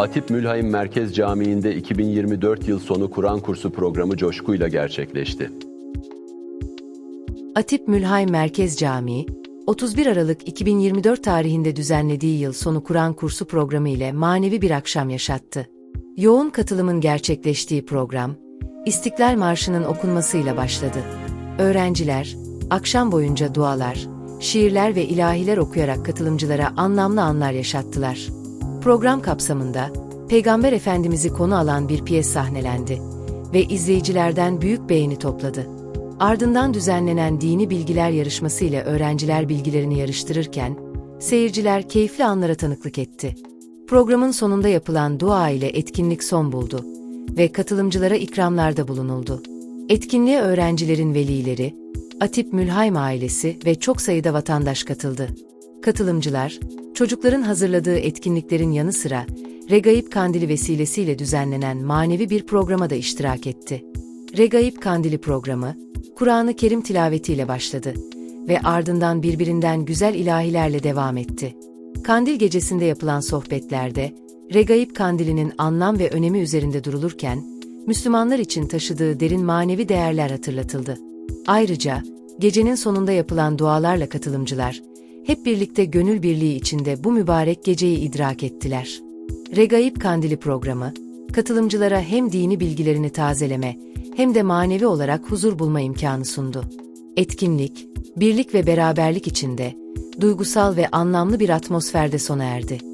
Atip Mülhaim Merkez Camii'nde 2024 yıl sonu Kur'an kursu programı coşkuyla gerçekleşti. Atip Mülhaim Merkez Camii, 31 Aralık 2024 tarihinde düzenlediği yıl sonu Kur'an kursu programı ile manevi bir akşam yaşattı. Yoğun katılımın gerçekleştiği program, İstiklal Marşı'nın okunmasıyla başladı. Öğrenciler, akşam boyunca dualar, şiirler ve ilahiler okuyarak katılımcılara anlamlı anlar yaşattılar. Program kapsamında, Peygamber Efendimiz'i konu alan bir piyes sahnelendi ve izleyicilerden büyük beğeni topladı. Ardından düzenlenen dini bilgiler yarışması ile öğrenciler bilgilerini yarıştırırken, seyirciler keyifli anlara tanıklık etti. Programın sonunda yapılan dua ile etkinlik son buldu ve katılımcılara ikramlarda bulunuldu. Etkinliğe öğrencilerin velileri, Atip Mülhaim ailesi ve çok sayıda vatandaş katıldı. Katılımcılar, çocukların hazırladığı etkinliklerin yanı sıra Regaib Kandili vesilesiyle düzenlenen manevi bir programa da iştirak etti. Regaib Kandili programı, Kur'an-ı Kerim tilavetiyle başladı ve ardından birbirinden güzel ilahilerle devam etti. Kandil gecesinde yapılan sohbetlerde, Regaib Kandili'nin anlam ve önemi üzerinde durulurken, Müslümanlar için taşıdığı derin manevi değerler hatırlatıldı. Ayrıca, gecenin sonunda yapılan dualarla katılımcılar, hep birlikte gönül birliği içinde bu mübarek geceyi idrak ettiler. Regaib Kandili programı, katılımcılara hem dini bilgilerini tazeleme hem de manevi olarak huzur bulma imkanı sundu. Etkinlik, birlik ve beraberlik içinde, duygusal ve anlamlı bir atmosferde sona erdi.